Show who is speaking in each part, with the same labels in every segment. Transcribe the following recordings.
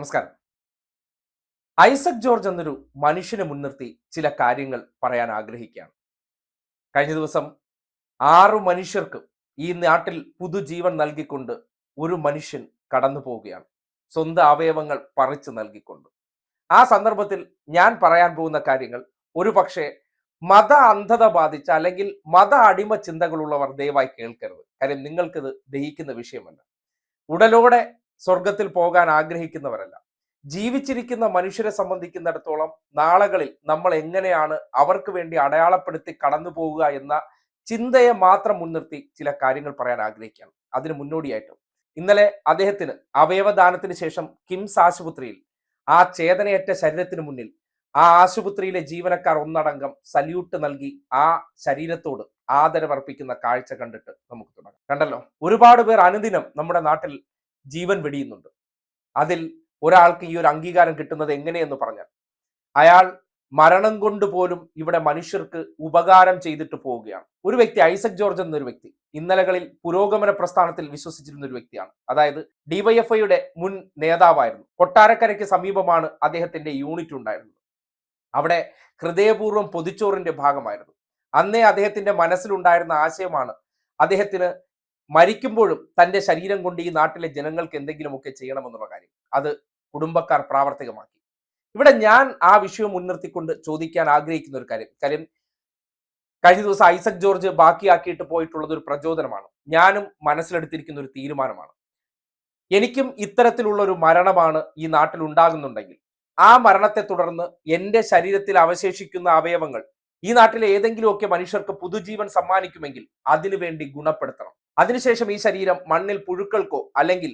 Speaker 1: നമസ്കാരം. ഐസക് ജോർജ് എന്നൊരു മനുഷ്യനെ മുൻനിർത്തി ചില കാര്യങ്ങൾ പറയാൻ ആഗ്രഹിക്കുകയാണ്. കഴിഞ്ഞ ദിവസം ആറു മനുഷ്യർക്ക് ഈ നാട്ടിൽ പുതുജീവൻ നൽകിക്കൊണ്ട് ഒരു മനുഷ്യൻ കടന്നു പോവുകയാണ്. സ്വന്തം അവയവങ്ങൾ പറിച്ചു നൽകിക്കൊണ്ട്. ആ സന്ദർഭത്തിൽ ഞാൻ പറയാൻ പോകുന്ന കാര്യങ്ങൾ ഒരു പക്ഷേ മത അന്ധത ബാധിച്ച അല്ലെങ്കിൽ മത അടിമ ചിന്തകളുള്ളവർ ദയവായി കേൾക്കരുത്. കാര്യം നിങ്ങൾക്കിത് ദഹിക്കുന്ന വിഷയമല്ല. ഉടലോടെ സ്വർഗത്തിൽ പോകാൻ ആഗ്രഹിക്കുന്നവരല്ല. ജീവിച്ചിരിക്കുന്ന മനുഷ്യരെ സംബന്ധിക്കുന്നിടത്തോളം നാളകളിൽ നമ്മൾ എങ്ങനെയാണ് അവർക്ക് വേണ്ടി അടയാളപ്പെടുത്തി കടന്നു പോകുക എന്ന ചിന്തയെ മാത്രം മുൻനിർത്തി ചില കാര്യങ്ങൾ പറയാൻ ആഗ്രഹിക്കുകയാണ്. അതിന് മുന്നോടിയായിട്ട്. ഇന്നലെ അദ്ദേഹത്തിന് അവയവദാനത്തിന് ശേഷം കിംസ് ആശുപത്രിയിൽ ആ ചേതനയേറ്റ ശരീരത്തിന് മുന്നിൽ ആ ആശുപത്രിയിലെ ജീവനക്കാർ ഒന്നടങ്കം സല്യൂട്ട് നൽകി ആ ശരീരത്തോട് ആദരവർപ്പിക്കുന്ന കാഴ്ച കണ്ടിട്ട് നമുക്ക് തുടങ്ങാം. കണ്ടല്ലോ? ഒരുപാട് പേർ അനുദിനം നമ്മുടെ നാട്ടിൽ ജീവൻ വെടിയുന്നുണ്ട്. അതിൽ ഒരാൾക്ക് ഈ ഒരു അംഗീകാരം കിട്ടുന്നത് എങ്ങനെയെന്ന് പറഞ്ഞാൽ അയാൾ മരണം കൊണ്ട് പോലും ഇവിടെ മനുഷ്യർക്ക് ഉപകാരം ചെയ്തിട്ട് പോവുകയാണ്. ഒരു വ്യക്തി ഐസക് ജോർജ് എന്നൊരു വ്യക്തി ഇന്നലകളിൽ പുരോഗമന പ്രസ്ഥാനത്തിൽ വിശ്വസിച്ചിരുന്ന ഒരു വ്യക്തിയാണ്. അതായത് ഡിവൈഎഫ്ഐയുടെ മുൻ നേതാവായിരുന്നു. കൊട്ടാരക്കരയ്ക്ക് സമീപമാണ് അദ്ദേഹത്തിന്റെ യൂണിറ്റ് ഉണ്ടായിരുന്നത്. അവിടെ ഹൃദയപൂർവം പൊതിച്ചോറിന്റെ ഭാഗമായിരുന്നു. അന്നേ അദ്ദേഹത്തിന്റെ മനസ്സിലുണ്ടായിരുന്ന ആശയമാണ് അദ്ദേഹത്തിന് മരിക്കുമ്പോഴും തന്റെ ശരീരം കൊണ്ട് ഈ നാട്ടിലെ ജനങ്ങൾക്ക് എന്തെങ്കിലുമൊക്കെ ചെയ്യണമെന്നുള്ള കാര്യം. അത് കുടുംബക്കാർ പ്രാവർത്തികമാക്കി. ഇവിടെ ഞാൻ ആ വിഷയം മുൻനിർത്തിക്കൊണ്ട് ചോദിക്കാൻ ആഗ്രഹിക്കുന്ന ഒരു കാര്യം. കാര്യം കഴിഞ്ഞ ദിവസം ഐസക് ജോർജ് ബാക്കിയാക്കിയിട്ട് പോയിട്ടുള്ളത് ഒരു പ്രചോദനമാണ്. ഞാനും മനസ്സിലെടുത്തിരിക്കുന്ന ഒരു തീരുമാനമാണ്. എനിക്കും ഇത്തരത്തിലുള്ള ഒരു മരണമാണ് ഈ നാട്ടിൽ ഉണ്ടാകുന്നുണ്ടെങ്കിൽ ആ മരണത്തെ തുടർന്ന് എന്റെ ശരീരത്തിൽ അവശേഷിക്കുന്ന അവയവങ്ങൾ ഈ നാട്ടിലെ ഏതെങ്കിലുമൊക്കെ മനുഷ്യർക്ക് പുതുജീവൻ സമ്മാനിക്കുമെങ്കിൽ അതിനുവേണ്ടി ഗുണപ്പെടുത്തണം. അതിനുശേഷം ഈ ശരീരം മണ്ണിൽ പുഴുക്കൾക്കോ അല്ലെങ്കിൽ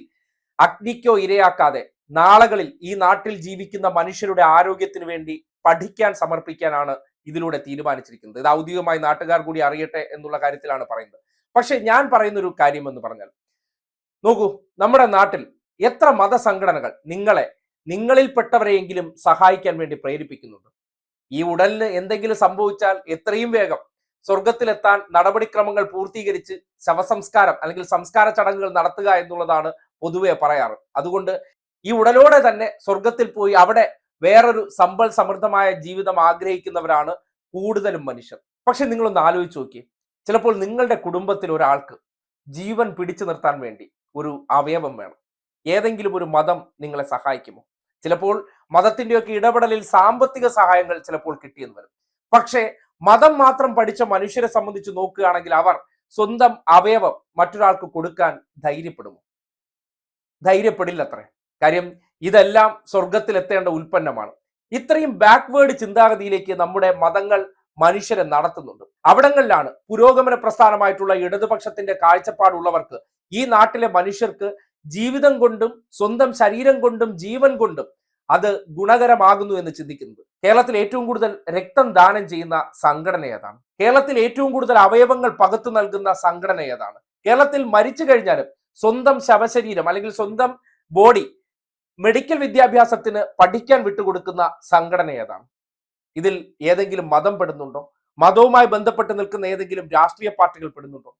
Speaker 1: അഗ്നിക്കോ ഇരയാക്കാതെ നാളകളിൽ ഈ നാട്ടിൽ ജീവിക്കുന്ന മനുഷ്യരുടെ ആരോഗ്യത്തിന് വേണ്ടി പഠിക്കാൻ സമർപ്പിക്കാനാണ് ഇതിലൂടെ തീരുമാനിച്ചിരിക്കുന്നത്. ഇത് ഔദ്യോഗികമായി നാട്ടുകാർ കൂടി അറിയട്ടെ എന്നുള്ള കാര്യത്തിലാണ് പറയുന്നത്. പക്ഷെ ഞാൻ പറയുന്ന ഒരു കാര്യം എന്ന് പറഞ്ഞാൽ നോക്കൂ നമ്മുടെ നാട്ടിൽ എത്ര മതസംഘടനകൾ നിങ്ങളെ നിങ്ങളിൽപ്പെട്ടവരെയെങ്കിലും സഹായിക്കാൻ വേണ്ടി പ്രേരിപ്പിക്കുന്നുണ്ട്. ഈ ഉടലിന് എന്തെങ്കിലും സംഭവിച്ചാൽ എത്രയും വേഗം സ്വർഗത്തിലെത്താൻ നടപടിക്രമങ്ങൾ പൂർത്തീകരിച്ച് ശവസംസ്കാരം അല്ലെങ്കിൽ സംസ്കാര ചടങ്ങുകൾ നടത്തുക എന്നുള്ളതാണ് പൊതുവെ പറയാറ്. അതുകൊണ്ട് ഈ ഉടലോടെ തന്നെ സ്വർഗത്തിൽ പോയി അവിടെ വേറൊരു സമ്പൽ സമൃദ്ധമായ ജീവിതം ആഗ്രഹിക്കുന്നവരാണ് കൂടുതലും മനുഷ്യർ. പക്ഷെ നിങ്ങളൊന്ന് ആലോചിച്ച് നോക്കിയേ. ചിലപ്പോൾ നിങ്ങളുടെ കുടുംബത്തിൽ ഒരാൾക്ക് ജീവൻ പിടിച്ചു നിർത്താൻ വേണ്ടി ഒരു അവയവം വേണം. ഏതെങ്കിലും ഒരു മതം നിങ്ങളെ സഹായിക്കുമോ? ചിലപ്പോൾ മതത്തിന്റെയൊക്കെ ഇടപെടലിൽ സാമ്പത്തിക സഹായങ്ങൾ ചിലപ്പോൾ കിട്ടിയെന്ന് വരും. പക്ഷേ മതം മാത്രം പഠിച്ച മനുഷ്യരെ സംബന്ധിച്ച് നോക്കുകയാണെങ്കിൽ അവർ സ്വന്തം അവയവം മറ്റൊരാൾക്ക് കൊടുക്കാൻ ധൈര്യപ്പെടുമോ? ധൈര്യപ്പെടില്ല അത്രേ കാര്യം ഇതെല്ലാം സ്വർഗത്തിലെത്തേണ്ട ഉൽപ്പന്നമാണ്. ഇത്രയും ബാക്ക്വേർഡ് ചിന്താഗതിയിലേക്ക് നമ്മുടെ മതങ്ങൾ മനുഷ്യരെ നടത്തുന്നുണ്ട്. അവിടങ്ങളിലാണ് പുരോഗമന പ്രസ്ഥാനമായിട്ടുള്ള ഇടതുപക്ഷത്തിന്റെ കാഴ്ചപ്പാടുള്ളവർക്ക് ഈ നാട്ടിലെ മനുഷ്യർക്ക് ജീവിതം കൊണ്ടും സ്വന്തം ശരീരം കൊണ്ടും ജീവൻ കൊണ്ടും അത് ഗുണകരമാകുന്നു എന്ന് ചിന്തിക്കുന്നത്. കേരളത്തിൽ ഏറ്റവും കൂടുതൽ രക്തം ദാനം ചെയ്യുന്ന സംഘടന ഏതാണ്? കേരളത്തിൽ ഏറ്റവും കൂടുതൽ അവയവങ്ങൾ പകത്തു നൽകുന്ന സംഘടന ഏതാണ്? കേരളത്തിൽ മരിച്ചു കഴിഞ്ഞാലും സ്വന്തം ശവശരീരം അല്ലെങ്കിൽ സ്വന്തം ബോഡി മെഡിക്കൽ വിദ്യാഭ്യാസത്തിന് പഠിക്കാൻ വിട്ടുകൊടുക്കുന്ന സംഘടന ഏതാണ്? ഇതിൽ ഏതെങ്കിലും മതം പെടുന്നുണ്ടോ? മതവുമായി ബന്ധപ്പെട്ട് നിൽക്കുന്ന ഏതെങ്കിലും രാഷ്ട്രീയ പാർട്ടികൾ പെടുന്നുണ്ടോ?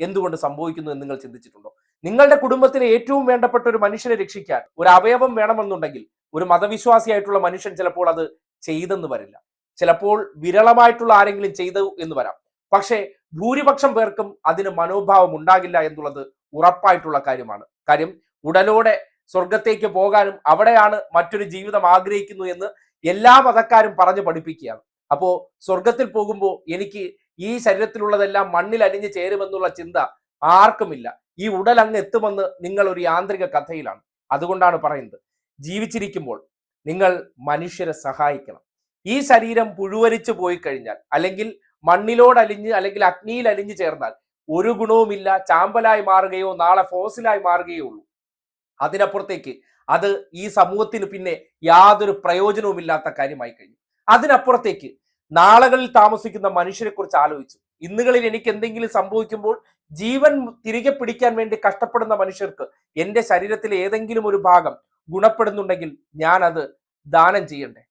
Speaker 1: എന്തുകൊണ്ട് സംഭവിക്കുന്നു എന്ന് നിങ്ങൾ ചിന്തിച്ചിട്ടുണ്ടോ? നിങ്ങളുടെ കുടുംബത്തിന് ഏറ്റവും വേണ്ടപ്പെട്ട ഒരു മനുഷ്യനെ രക്ഷിക്കാൻ ഒരു അവയവം വേണമെന്നുണ്ടെങ്കിൽ ഒരു മതവിശ്വാസിയായിട്ടുള്ള മനുഷ്യൻ ചിലപ്പോൾ അത് ചെയ്തെന്ന് വരില്ല. ചിലപ്പോൾ വിരളമായിട്ടുള്ള ആരെങ്കിലും ചെയ്തു എന്ന് വരാം. പക്ഷേ ഭൂരിപക്ഷം പേർക്കും അതിന് മനോഭാവം ഉണ്ടാകില്ല എന്നുള്ളത് ഉറപ്പായിട്ടുള്ള കാര്യമാണ്. കാര്യം ഉടലോടെ സ്വർഗത്തേക്ക് പോകാനും അവിടെയാണ് മറ്റൊരു ജീവിതം ആഗ്രഹിക്കുന്നു എന്ന് എല്ലാ മതക്കാരും പറഞ്ഞു പഠിപ്പിക്കുകയാണ്. അപ്പോ സ്വർഗത്തിൽ പോകുമ്പോൾ എനിക്ക് ഈ ശരീരത്തിലുള്ളതെല്ലാം മണ്ണിൽ അലിഞ്ഞു ചേരുമെന്നുള്ള ചിന്ത ആർക്കുമില്ല. ഈ ഉടൽ അങ്ങ് എത്തുമെന്ന് നിങ്ങൾ ഒരു യാന്ത്രിക കഥയിലാണ്. അതുകൊണ്ടാണ് പറയുന്നത്. ജീവിച്ചിരിക്കുമ്പോൾ നിങ്ങൾ മനുഷ്യരെ സഹായിക്കണം. ഈ ശരീരം പുഴുവരിച്ചു പോയി കഴിഞ്ഞാൽ അല്ലെങ്കിൽ മണ്ണിലോട് അലിഞ്ഞ് അല്ലെങ്കിൽ അഗ്നിയിൽ അലിഞ്ഞു ചേർന്നാൽ ഒരു ഗുണവുമില്ല ചാമ്പലായി മാറുകയോ നാളെ ഫോസിലായി മാറുകയോ ഉള്ളൂ. അതിനപ്പുറത്തേക്ക് അത് ഈ സമൂഹത്തിന് പിന്നെ യാതൊരു പ്രയോജനവുമില്ലാത്ത കാര്യമായി കഴിഞ്ഞു. അതിനപ്പുറത്തേക്ക് നാളുകളിൽ താമസിക്കുന്ന മനുഷ്യരെ കുറിച്ച് ആലോചിച്ചു. ഇന്നുകളിൽ എനിക്ക് എന്തെങ്കിലും സംഭവിക്കുമ്പോൾ ജീവൻ തിരികെ പിടിക്കാൻ വേണ്ടി കഷ്ടപ്പെടുന്ന മനുഷ്യർക്ക് എന്റെ ശരീരത്തിലെ ഏതെങ്കിലും ഒരു ഭാഗം ഗുണപ്പെടുന്നുണ്ടെങ്കിൽ ഞാൻ അത് ദാനം ചെയ്യണ്ടേ?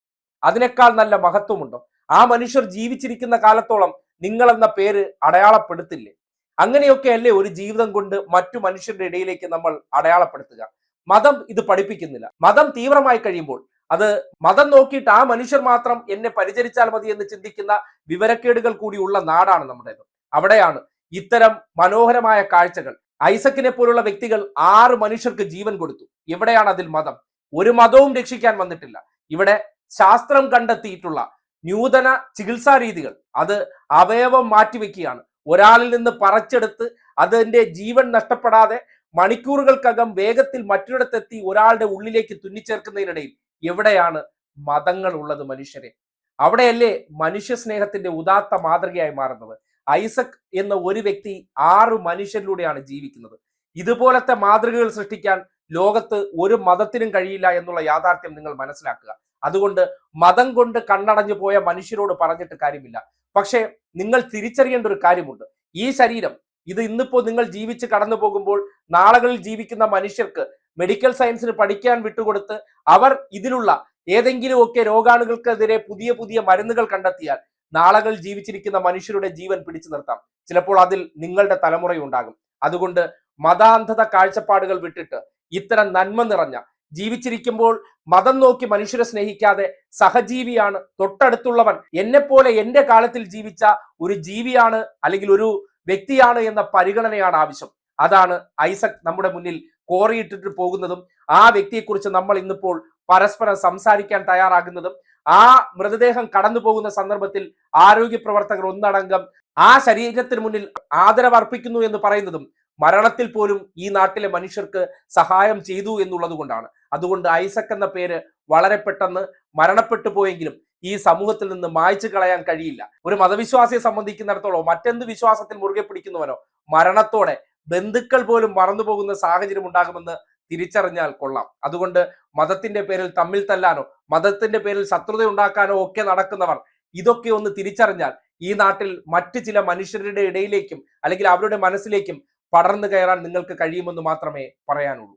Speaker 1: അതിനേക്കാൾ നല്ല മഹത്വമുണ്ടോ? ആ മനുഷ്യർ ജീവിച്ചിരിക്കുന്ന കാലത്തോളം നിങ്ങൾ എന്ന പേര് അടയാളപ്പെടുത്തില്ലേ? അങ്ങനെയൊക്കെ അല്ലേ ഒരു ജീവിതം കൊണ്ട് മറ്റു മനുഷ്യരുടെ ഇടയിലേക്ക് നമ്മൾ അടയാളപ്പെടുത്തുക. മതം ഇത് പഠിപ്പിക്കുന്നില്ല. മതം തീവ്രമായി കഴിയുമ്പോൾ അത് മതം നോക്കിയിട്ട് ആ മനുഷ്യർ മാത്രം എന്നെ പരിചരിച്ചാൽ മതി എന്ന് ചിന്തിക്കുന്ന വിവരക്കേടുകൾ കൂടിയുള്ള നാടാണ് നമ്മുടേത്. അവിടെയാണ് ഇത്തരം മനോഹരമായ കാഴ്ചകൾ ഐസക്കിനെ പോലുള്ള വ്യക്തികൾ ആറ് മനുഷ്യർക്ക് ജീവൻ കൊടുത്തു. എവിടെയാണ് അതിൽ മതം? ഒരു മതവും രക്ഷിക്കാൻ വന്നിട്ടില്ല. ഇവിടെ ശാസ്ത്രം കണ്ടെത്തിയിട്ടുള്ള നൂതന ചികിത്സാ രീതികൾ. അത് അവയവം മാറ്റിവെക്കുകയാണ്. ഒരാളിൽ നിന്ന് പറിച്ചെടുത്ത് അതിന്റെ ജീവൻ നഷ്ടപ്പെടാതെ മണിക്കൂറുകൾക്കകം വേഗത്തിൽ മറ്റൊരിടത്തെത്തി ഒരാളുടെ ഉള്ളിലേക്ക് തുന്നിച്ചേർക്കുന്നതിനിടയിൽ എവിടെയാണ് മതങ്ങൾ ഉള്ളത് മനുഷ്യരെ? അവിടെയല്ലേ മനുഷ്യ സ്നേഹത്തിന്റെ ഉദാത്ത മാതൃകയായി മാറുന്നത്. ഐസക് എന്ന ഒരു വ്യക്തി ആറ് മനുഷ്യരിലൂടെയാണ് ജീവിക്കുന്നത്. ഇതുപോലത്തെ മാതൃകകൾ സൃഷ്ടിക്കാൻ ലോകത്ത് ഒരു മതത്തിനും കഴിയില്ല എന്നുള്ള യാഥാർത്ഥ്യം നിങ്ങൾ മനസ്സിലാക്കുക. അതുകൊണ്ട് മതം കൊണ്ട് കണ്ണടഞ്ഞു പോയ മനുഷ്യരോട് പറഞ്ഞിട്ട് കാര്യമില്ല. പക്ഷേ നിങ്ങൾ തിരിച്ചറിയേണ്ട ഒരു കാര്യമുണ്ട്. ഈ ശരീരം ഇത് ഇന്നിപ്പോ നിങ്ങൾ ജീവിച്ച് കടന്നു പോകുമ്പോൾ നാളുകളിൽ ജീവിക്കുന്ന മനുഷ്യർക്ക് മെഡിക്കൽ സയൻസിന് പഠിക്കാൻ വിട്ടുകൊടുത്ത് അവർ ഇതിലുള്ള ഏതെങ്കിലുമൊക്കെ രോഗാണുകൾക്കെതിരെ പുതിയ പുതിയ മരുന്നുകൾ കണ്ടെത്തിയാൽ നാളുകളിൽ ജീവിച്ചിരിക്കുന്ന മനുഷ്യരുടെ ജീവൻ പിടിച്ചു നിർത്താം. ചിലപ്പോൾ അതിൽ നിങ്ങളുടെ തലമുറയുണ്ടാകും. അതുകൊണ്ട് മതാന്ധത കാഴ്ചപ്പാടുകൾ വിട്ടിട്ട് ഇത്തരം നന്മ നിറഞ്ഞ ജീവിച്ചിരിക്കുമ്പോൾ മതം നോക്കി മനുഷ്യരെ സ്നേഹിക്കാതെ സഹജീവിയാണ് തൊട്ടടുത്തുള്ളവൻ എന്നെപ്പോലെ എന്റെ കാലത്തിൽ ജീവിച്ച ഒരു ജീവിയാണ് അല്ലെങ്കിൽ ഒരു വ്യക്തിയാണ് എന്ന പരിഗണനയാണ് ആവശ്യം. അതാണ് ഐസക് നമ്മുടെ മുന്നിൽ കോറിയിട്ടിട്ട് പോകുന്നതും ആ വ്യക്തിയെക്കുറിച്ച് നമ്മൾ ഇന്നിപ്പോൾ പരസ്പരം സംസാരിക്കാൻ തയ്യാറാകുന്നതും ആ മൃതദേഹം കടന്നു പോകുന്ന സന്ദർഭത്തിൽ ആരോഗ്യ പ്രവർത്തകർ ഒന്നടങ്കം ആ ശരീരത്തിന് മുന്നിൽ ആദരവർപ്പിക്കുന്നു എന്ന് പറയുന്നതും മരണത്തിൽ പോലും ഈ നാട്ടിലെ മനുഷ്യർക്ക് സഹായം ചെയ്തു എന്നുള്ളത് കൊണ്ടാണ്. അതുകൊണ്ട് ഐസക് എന്ന പേര് വളരെ പെട്ടെന്ന് മരണപ്പെട്ടു പോയെങ്കിലും ഈ സമൂഹത്തിൽ നിന്ന് മായ്ച്ചു കളയാൻ കഴിയില്ല. ഒരു മതവിശ്വാസിയെ സംബന്ധിക്കുന്നിടത്തോളം മറ്റെന്ത് വിശ്വാസത്തിൽ മുറുകെ പിടിക്കുന്നവനോ മരണത്തോടെ ബന്ധുക്കൾ പോലും മറന്നു പോകുന്ന സാഹചര്യം ഉണ്ടാകുമെന്ന് തിരിച്ചറിഞ്ഞാൽ കൊള്ളാം. അതുകൊണ്ട് മതത്തിന്റെ പേരിൽ തമ്മിൽ തല്ലാനോ മതത്തിന്റെ പേരിൽ ശത്രുത ഉണ്ടാക്കാനോ ഒക്കെ നടക്കുന്നവർ ഇതൊക്കെ ഒന്ന് തിരിച്ചറിഞ്ഞാൽ ഈ നാട്ടിൽ മറ്റു ചില മനുഷ്യരുടെ ഇടയിലേക്കും അല്ലെങ്കിൽ അവരുടെ മനസ്സിലേക്കും പടർന്നു കയറാൻ നിങ്ങൾക്ക് കഴിയുമെന്ന് മാത്രമേ പറയാനുള്ളൂ.